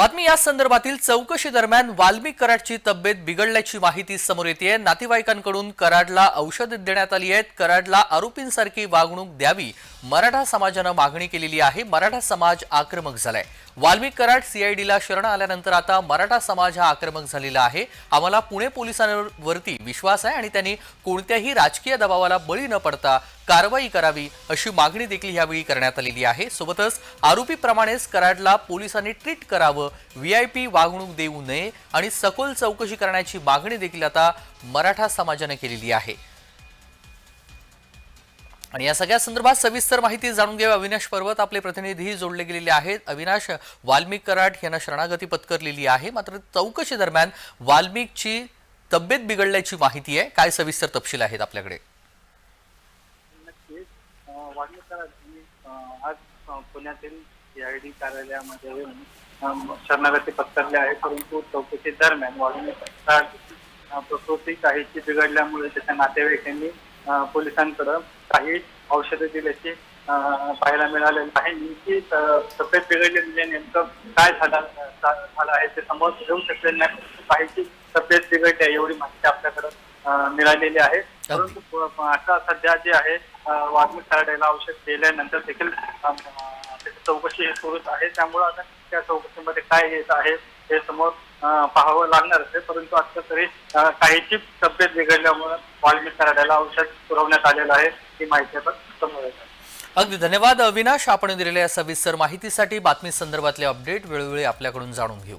बातमी या संदर्भातील चौकशी दरम्यान वाल्मिक कराडची तब्येत बिघडल्याची माहिती समोर येते नातेवाईकांकडून कराडला औषध देण्यात आली आहेत. कराडला आरोपींसारखी वागणूक द्यावी मराठा समाजानं मागणी केलेली आहे. मराठा समाज आक्रमक झालाय. वाल्मिक कराड सीआयडीला शरण आल्यानंतर आता मराठा समाज हा आक्रमक झालेला आहे. आम्हाला पुणे पोलिसांवरती विश्वास आहे आणि त्यांनी कोणत्याही राजकीय दबावाला बळी न पडता कारवाई करावी अशी मागणी देखील यावेळी करण्यात आलेली आहे. सोबतच आरोपीप्रमाणेच कराडला पोलिसांनी ट्रीट करावं व्हीआयपी वागणूक देऊ नये आणि सखोल चौकशी करण्याची मागणी देखील आता मराठा समाजाने केलेली आहे. आणि या सगळ्या संदर्भात सविस्तर माहिती जाणून घेऊ अविनाश पर्वत आपले प्रतिनिधी जोडले गेलेले आहेत. अविनाश वाल्मिक कराड यांना शरणागती पत्करलेली आहे. मात्र चौकशी दरम्यान वाल्मिकची तब्येत बिघडल्याची माहिती आहे. काय सविस्तर तपशील आहेत आपल्याकडे? नक्कीच. आज पुण्यातील सीआयडी कार्यालयामध्ये येऊन शरणागती पत्करले आहे. परंतु चौकशी दरम्यान वाल्मिक प्रकृती काहीची बिघडल्यामुळे त्याच्या नातेवाईकांनी पोलिसांकडे काही औषधे दिल्याची पाहायला मिळालेलं आहे. नेमकी तब्येत बिघडली म्हणजे नेमकं काय झालं झालं आहे ते समोर येऊ शकले नाही. काहीची तब्येत बिघडली आहे एवढी माहिती आपल्याकडे मिळालेली आहे. परंतु आता सध्या जे आहे अं, वाल्मिक कराड्याला औषध दिल्यानंतर देखील चौकशी सुरूच आहे. त्यामुळे आता त्या चौकशीमध्ये काय येत आहे हे समोर पाहावं लागणार आहे परंतु आता तरी काहीची तब्येत बिघडल्यामुळे वाल्मिक कराड्याला औषध पुरवण्यात आलेलं आहे ही माहिती आपण समोर येत आहे. अगदी धन्यवाद अविनाश. आपण दिलेल्या या सविस्तर माहितीसाठी बातमी संदर्भातले अपडेट वेळोवेळी आपल्याकडून जाणून घेऊ.